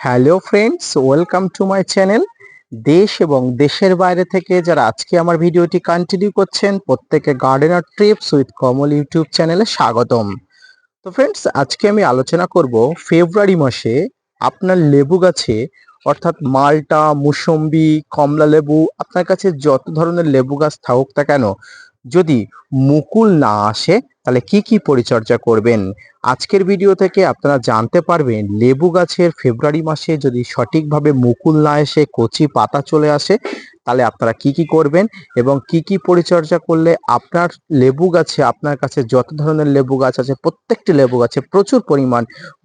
Hello friends welcome to my channel দেশ এবং দেশের বাইরে থেকে যারা আজকে আমার ভিডিওটি কন্টিনিউ করছেন, প্রত্যেকে gardener trips with Kamal YouTube চ্যানেলে স্বাগতম। তো ফ্রেন্ডস আজকে আমি আলোচনা করব ফেব্রুয়ারি মাসে আপনার লেবু গাছে, অর্থাৎ মালটা, মুসম্বি, কমলা লেবু, আপনার কাছে যত ধরনের লেবু গাছ থাকুক তা কেন? যদি মুকুল না আসে তাহলে কি কি পরিচর্যা করবেন? আজকের ভিডিও থেকে আপনারা জানতে পারবেন লেবু গাছের ফেব্রুয়ারি মাসে যদি সঠিকভাবে মুকুল না এসে কচি পাতা চলে আসে তাহলে আপনারা কি কি করবেন এবং কি কি পরিচর্যা করলে আপনার লেবু গাছে, আপনার কাছে যত ধরনের লেবু গাছ আছে, প্রত্যেকটি লেবু গাছে প্রচুর পরিমাণ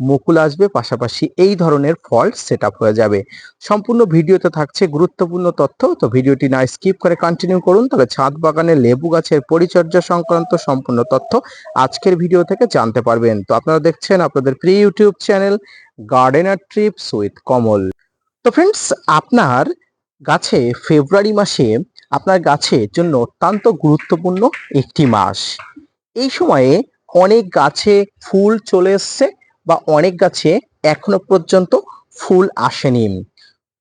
মুকুল আসবে, পাশাপাশি এই ধরনের ফল সেট হয়ে যাবে। সম্পূর্ণ ভিডিওতে থাকছে গুরুত্বপূর্ণ তথ্য, তো ভিডিওটি না স্কিপ করে কন্টিনিউ করুন তাহলে ছাদ বাগানে লেবু গাছের পরিচর্যা সংক্রান্ত সম্পূর্ণ তথ্য আজকের ভিডিও থেকে জানতে পারবেন। তো আপনারা দেখছেন আপনাদের pre YouTube channel gardener trips with Kamal তো ফ্রেন্ডস আপনার গাছে ফেব্রুয়ারি মাসে আপনার গাছের জন্য অত্যন্ত গুরুত্বপূর্ণ একটি মাস। এই সময়ে অনেক গাছে ফুল চলে এসছে বা অনেক গাছে এখনও পর্যন্ত ফুল আসেনি।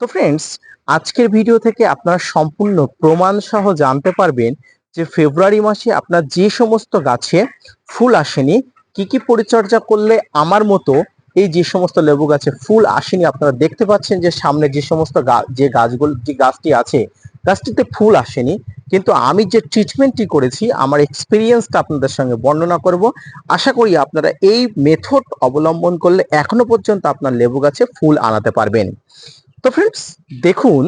তো ফ্রেন্ডস আজকের ভিডিও থেকে আপনারা সম্পূর্ণ প্রমাণ সহ জানতে পারবেন যে ফেব্রুয়ারি মাসে আপনার যে সমস্ত গাছে ফুল আসেনি, কি কি পরিচর্যা করলে আমার মতো এই যে সমস্ত লেবু গাছে ফুল আসেনি, আপনারা দেখতে পাচ্ছেন যে সামনে যে সমস্ত যে গাছগুলো, যে গাছটি আছে, গাছটিতে ফুল আসেনি, কিন্তু আমি যে ট্রিটমেন্টটি করেছি, আমার এক্সপিরিয়েন্সটা আপনাদের সঙ্গে বর্ণনা করব। আশা করি আপনারা এই মেথড অবলম্বন করলে এখনও পর্যন্ত আপনার লেবু গাছে ফুল আনাতে পারবেন। তো ফ্রেন্ডস দেখুন,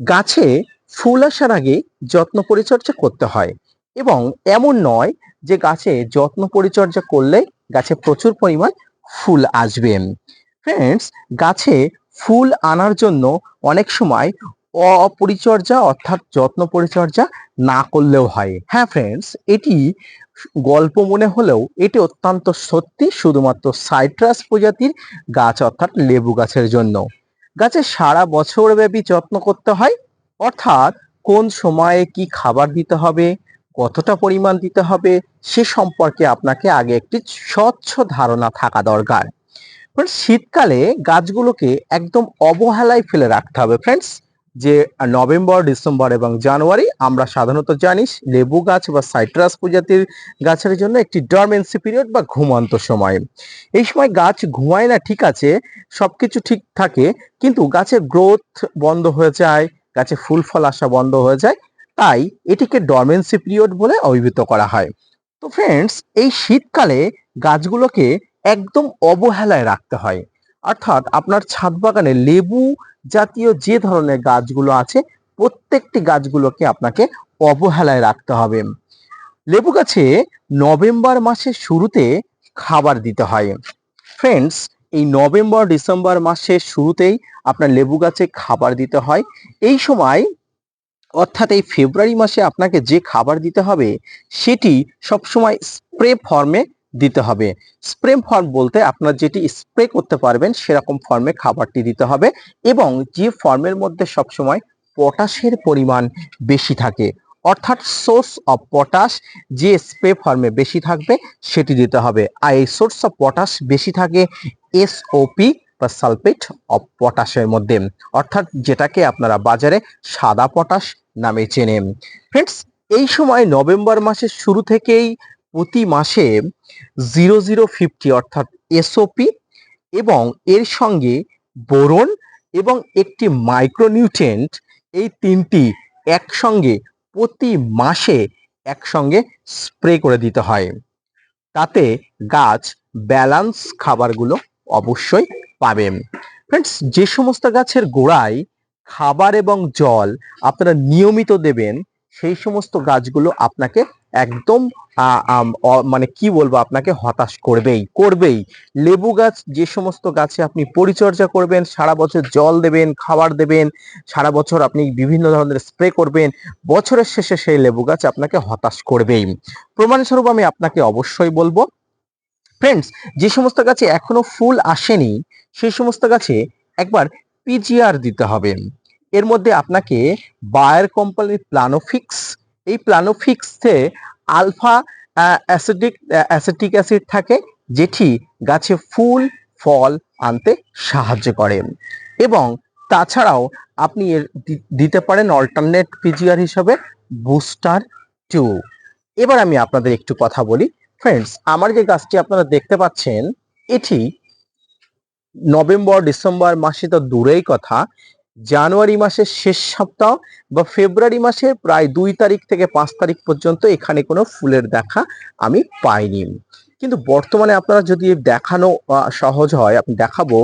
গাছে ফুল আসার আগে যত্ন পরিচর্যা করতে হয়, এবং এমন নয় যে গাছে যত্ন পরিচর্যা করলে গাছে প্রচুর পরিমাণ ফুল আসবে। ফ্রেন্ডস গাছে ফুল আনার জন্য অনেক সময় অপরিচর্যা অর্থাৎ যত্ন পরিচর্যা না করলেও হয়। হ্যাঁ ফ্রেন্ডস এটি গল্প মনে হলেও এটি অত্যন্ত সত্যি শুধুমাত্র সাইট্রাস প্রজাতির গাছ অর্থাৎ লেবু গাছের জন্য। গাছে সারা বছর ব্যাপী যত্ন করতে হয়, অর্থাৎ কোন সময়ে কি খাবার দিতে হবে কতটা পরিমাণ দিতে হবে সে সম্পর্কে আপনাকে আগে একটি স্বচ্ছ ধারণা থাকা দরকার। শীতকালে গাছগুলোকে একদম অবহেলায় ফেলে রাখতে হবে। ফ্রেন্ডস যে নভেম্বর, ডিসেম্বর এবং জানুয়ারি আমরা সাধারণত জানিস লেবু গাছ বা সাইট্রাস প্রজাতির গাছের জন্য একটি ডরমেন্সি পিরিয়ড বা ঘুমান্ত সময়। এই সময় গাছ ঘুমায় না, ঠিক আছে সব কিছু ঠিক থাকে, কিন্তু গাছের গ্রোথ বন্ধ হয়ে যায়, গাছে ফুল ফল আসা বন্ধ হয়ে যায় তাই এটিকে ডরমেন্সি পিরিয়ড বলে অভিহিত করা হয়। তো ফ্রেন্ডস এই শীতকালে গাছগুলোকে একদম অবহেলায় রাখতে হয়। অর্থাৎ আপনার ছাদ বাগানে লেবু জাতীয় যে ধরনের গাছগুলো আছে, প্রত্যেকটি গাছগুলোকে আপনাকে অবহেলায় রাখতে হবে। লেবু গাছে নভেম্বর মাসের শুরুতে খাবার দিতে হয়। ফ্রেন্ডস এই নভেম্বর, ডিসেম্বর মাসের শুরুতেই আপনার লেবু গাছে খাবার দিতে হয়। এই সময় অর্থাৎ এই ফেব্রুয়ারি মাসে আপনাকে যে খাবার দিতে হবে, সেটি সবসময় স্প্রে ফর্মে দিতে হবে। স্প্রে ফর্ম বলতে আপনার যেটি স্প্রে করতে পারবেন, সেরকম ফর্মে খাবারটি দিতে হবে এবং যে ফর্মের মধ্যে সবসময় পটাশের পরিমাণ বেশি থাকে, অর্থাৎ সোর্স অফ পটাশ যে স্প্রে ফর্মে বেশি থাকবে, সেটি দিতে হবে। আর এই সোর্স অফ পটাশ বেশি থাকে এসওপি বা সালফেট অফ পটাশের মধ্যে, অর্থাৎ যেটাকে আপনারা বাজারে সাদা পটাশ নামে চেনেন ফ্রেন্ডস এই সময় নভেম্বর মাসের শুরু থেকেই প্রতি মাসে জিরো জিরো ফিফটি অর্থাৎ এসওপি এবং এর সঙ্গে বোরন এবং একটি মাইক্রোনিউট্রেন্ট এই তিনটি একসঙ্গে প্রতি মাসে একসঙ্গে স্প্রে করে দিতে হয়। তাতে গাছ ব্যালান্স খাবারগুলো অবশ্যই পাবেন। ফ্রেন্ডস যে সমস্ত গাছের গোড়ায় খাবার এবং জল আপনারা নিয়মিত দেবেন, সেই সমস্ত গাছগুলো আপনাকে একদম মানে কি বলব আপনাকে হতাশ করবেই করবেই। লেবু গাছ যে সমস্ত গাছে আপনি পরিচর্যা করবেন, সারা বছর জল দেবেন, খাবার দেবেন, সারা বছর আপনি বিভিন্ন ধরনের স্প্রে করবেন, বছরের শেষে সেই লেবু গাছ আপনাকে হতাশ করবেই। প্রমাণস্বরূপ আমি আপনাকে অবশ্যই বলব ফ্রেন্ডস যে সমস্ত গাছে এখনও ফুল আসেনি, সেই সমস্ত গাছে একবার পিজিআর দিতে হবে। এর মধ্যে আপনাকে বায়ার কোম্পানির প্লানোফিক্স এই প্লানোফিক্সে আলফা অ্যাসিডিক অ্যাসিটিক অ্যাসিড থাকে, যেটি গাছে ফুল, ফল আনতে সাহায্য করে। এবং তাছাড়াও আপনি এর দিতে পারেন অল্টারনেট পিজিআর হিসাবে বুস্টার টু এবার আমি আপনাদের একটু কথা বলি ফ্রেন্ডস আমার যে গাছটি আপনারা দেখতে পাচ্ছেন, এটি নভেম্বর, ডিসেম্বর মাসে তো দূরেই কথা। জানুয়ারি মাসের শেষ সপ্তাহ বা ফেব্রুয়ারি মাসের প্রায় দুই তারিখ থেকে পাঁচ তারিখ পর্যন্ত এখানে কোনো ফুলের দেখা আমি পাইনি। কিন্তু বর্তমানে আপনারা যদি দেখানো সহজ হয়, আমি দেখাবো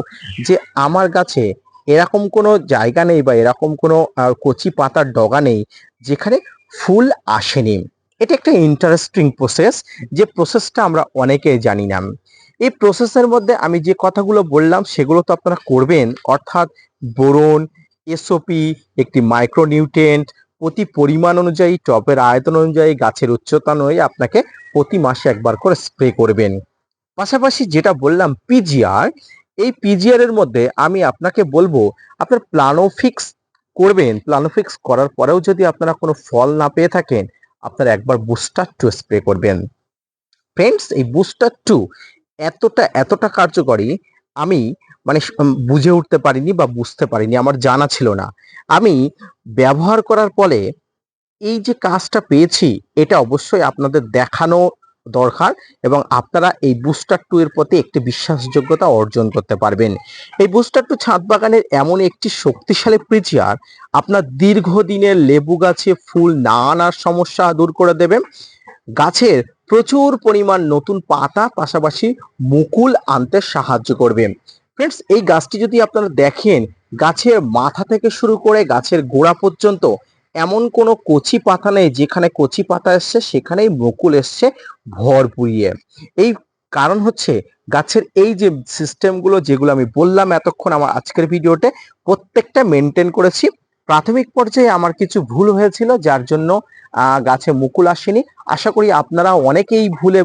যে আমার গাছে এরকম কোনো জায়গা নেই বা এরকম কোনো কচি পাতার ডগা নেই যেখানে ফুল আসেনি। এটা একটা ইন্টারেস্টিং প্রসেস যে প্রসেসটা আমরা অনেকেই জানি না। এই প্রসেসের মধ্যে আমি যে কথাগুলো বললাম সেগুলো তো আপনারা করবেন, অর্থাৎ বোরন এসওপি একটি মাইক্রোনিউট্রেন্ট প্রতি পরিমাণ অনুযায়ী, টবের আয়তন অনুযায়ী, গাছের উচ্চতা নয় আপনাকে প্রতি মাসে একবার করে স্প্রে করবেন। পাশাপাশি যেটা বললাম পিজিআর এই পিজিআর এর মধ্যে আমি আপনাকে বলব, আপনার প্লানোফিক্স করবেন। প্লানোফিক্স করার পরেও যদি আপনারা কোনো ফল না পেয়ে থাকেন আপনারা একবার বুস্টার টু স্প্রে করবেন। ফ্রেন্ডস এই বুস্টার টু এতটা এতটা কার্যকরী আমি মানে বুঝে উঠতে পারিনি বা বুঝতে পারিনি, আমার জানা ছিল না। আমি ব্যবহার করার ফলে এই যে কাজটা পেয়েছি, এটা অবশ্যই আপনাদের দেখানো দরকার এবং আপনারা এই বুস্টার টু এর প্রতি একটি বিশ্বাসযোগ্যতা অর্জন করতে পারবেন। এই বুস্টার টু ছাদ বাগানের এমন একটি শক্তিশালী প্রিচিয়ার আপনার দীর্ঘদিনের লেবু গাছে ফুল না আনার সমস্যা দূর করে দেবে। গাছের প্রচুর পরিমাণ নতুন পাতা পাশাপাশি মুকুল আনতে সাহায্য করবে। ফ্রেন্ডস এই গাছটি যদি আপনারা দেখেন, গাছের মাথা থেকে শুরু করে গাছের গোড়া পর্যন্ত এমন কোনো কচি পাতা নেই যেখানে কচি পাতা এসছে, সেখানেই মুকুল এসছে ভর ভরপুরিয়ে এই কারণ হচ্ছে গাছের এই যে সিস্টেমগুলো যেগুলো আমি বললাম এতক্ষণ আমার আজকের ভিডিওতে, প্রত্যেকটা মেনটেন করেছি। প্রাথমিক পর্যায়ে আমার কিছু ভুল হয়েছিল, যার জন্য গাছে মুকুল আসেনি। আশা করি আপনারা অনেকেই ভুলে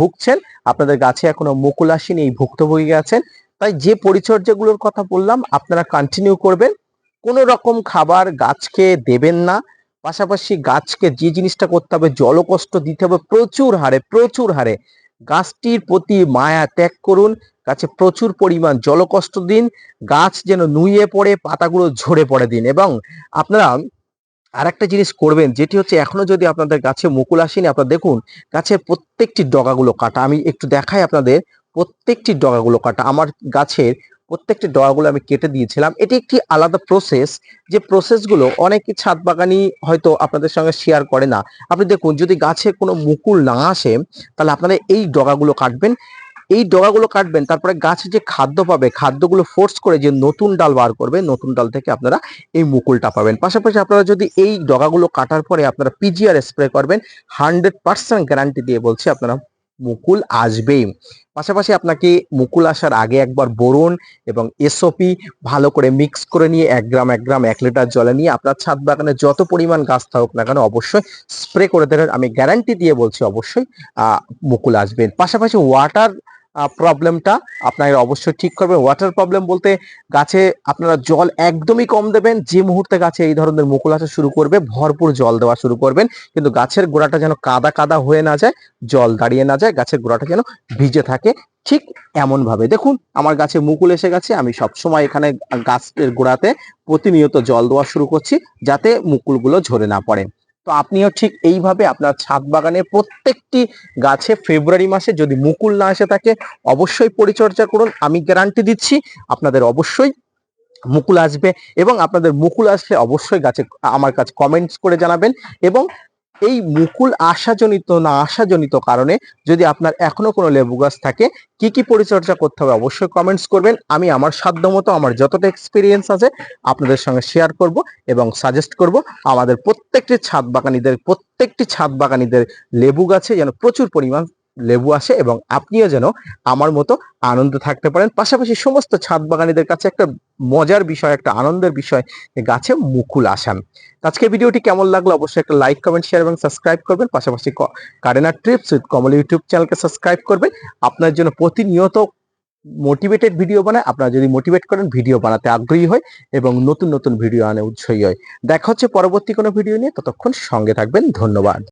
ভুগছেন। আপনাদের গাছে এখনও মুকুল আসেনি, এই ভুক্তভোগী আছেন। তাই যে পরিচর্যাগুলোর কথা বললাম, আপনারা কন্টিনিউ করবেন। কোনো রকম খাবার গাছকে দেবেন না। পাশাপাশি গাছকে যে জিনিসটা করতে হবে, জলকষ্ট দিতে হবে, প্রচুর হারে প্রচুর হারে। গাছটির প্রতি মায়া ত্যাগ করুন, গাছে প্রচুর পরিমাণ জলকষ্ট দিন, গাছ যেন নুয়ে পড়ে, পাতাগুলো ঝরে পড়ে দিন। এবং আপনারা আর একটা জিনিস করবেন, যেটি হচ্ছে এখনও যদি আপনাদের গাছে মুকুল আসেনি, আপনারা দেখুন, গাছের প্রত্যেকটি ডগাগুলো কাটা। আমি একটু দেখাই আপনাদের, প্রত্যেকটি ডগাগুলো কাটা। আমার গাছের প্রত্যেকটি ডগাগুলো আমি কেটে দিয়েছিলাম। এটি একটি আলাদা প্রসেস যে প্রসেসগুলো অনেকে ছাদ বাগানি হয়তো আপনাদের সঙ্গে শেয়ার করে না। আপনি দেখুন, যদি গাছে কোনো মুকুল না আসে, তাহলে আপনারা এই ডগাগুলো কাটবেন। এই ডগাগুলো কাটবেন, তারপরে গাছে যে খাদ্য পাবে, খাদ্যগুলো ফোর্স করে যে নতুন ডাল বার করবে, নতুন ডাল থেকে আপনারা এই মুকুলটা পাবেন। পাশাপাশি আপনারা যদি এই ডগাগুলো কাটার পরে আপনারা পিজিআর স্প্রে করবেন হান্ড্রেড পার্সেন্ট গ্যারান্টি দিয়ে বলছি আপনারা মুকুল আসবেই। পাশাপাশি আপনাকে মুকুল আসার আগে একবার বোরন এবং এসওপি ভালো করে মিক্স করে নিয়ে এক গ্রাম এক গ্রাম, এক লিটার জলে নিয়ে আপনার ছাদ বাগানে যত পরিমাণ গাছ থাকুক না কেন অবশ্যই স্প্রে করে দেবেন। আমি গ্যারান্টি দিয়ে বলছি অবশ্যই মুকুল আসবেন পাশাপাশি ওয়াটার প্রবলেমটা আপনারা অবশ্যই ঠিক করবেন ওয়াটার প্রবলেম বলতে গাছে আপনারা জল একদমই কম দেবেন, যে মুহূর্তে গাছে এই ধরনের মুকুল আসা শুরু করবে, ভরপুর জল দেওয়া শুরু করবেন। কিন্তু গাছের গোড়াটা যেন কাদা কাদা হয়ে না যায়, জল দাঁড়িয়ে না যায়, গাছের গোড়াটা যেন ভিজে থাকে ঠিক এমন ভাবে দেখুন, আমার গাছে মুকুল এসে গেছে, আমি সবসময় এখানে গাছের গোড়াতে প্রতিনিয়ত জল দেওয়া শুরু করছি, যাতে মুকুলগুলো ঝরে না পড়ে। তো আপনিও ঠিক এইভাবে আপনার ছাদ বাগানের প্রত্যেকটি গাছে ফেব্রুয়ারি মাসে যদি মুকুল না এসে থাকে, অবশ্যই পরিচর্যা করুন। আমি গ্যারান্টি দিচ্ছি, আপনাদের অবশ্যই মুকুল আসবে এবং আপনাদের মুকুল আসলে অবশ্যই গাছে, আমার কাছে কমেন্টস করে জানাবেন এবং এই মুকুল আশাজনিত না আশাজনিত কারণে যদি আপনার এখনও কোনো লেবু গাছ থাকে, কি কি পরিচর্যা করতে হবে অবশ্যই কমেন্টস করবেন। আমি আমার সাধ্যমতো আমার যতটা এক্সপিরিয়েন্স আছে আপনাদের সঙ্গে শেয়ার করব এবং সাজেস্ট করব। আমাদের প্রত্যেকটি ছাদ বাগানিদের, প্রত্যেকটি ছাদ বাগানিদের লেবু গাছে যেন প্রচুর পরিমাণ লেবু আসে এবং আপনিও যেন আমার মতো আনন্দ থাকতে পারেন। পাশাপাশি সমস্ত ছাদ বাগানীদের কাছে একটা মজার বিষয়, একটা আনন্দের বিষয় গাছে মুকুল আসান। তো আজকের ভিডিওটি কেমন লাগল অবশ্যই একটা লাইক কমেন্ট শেয়ার এবং সাবস্ক্রাইব করবেন। পাশাপাশি কারেনা ট্রিপস উইথ কমল ইউটিউব চ্যানেলকে সাবস্ক্রাইব করবেন। আপনার জন্য প্রতিনিয়ত মোটিভেটেড ভিডিও বানায়। আপনারা যদি মোটিভেট করেন ভিডিও বানাতে আগ্রহী হয় এবং নতুন নতুন ভিডিও আনে উৎসাহী হয়। দেখা হচ্ছে পরবর্তী কোনো ভিডিও নিয়ে। ততক্ষণ সঙ্গে থাকবেন। ধন্যবাদ।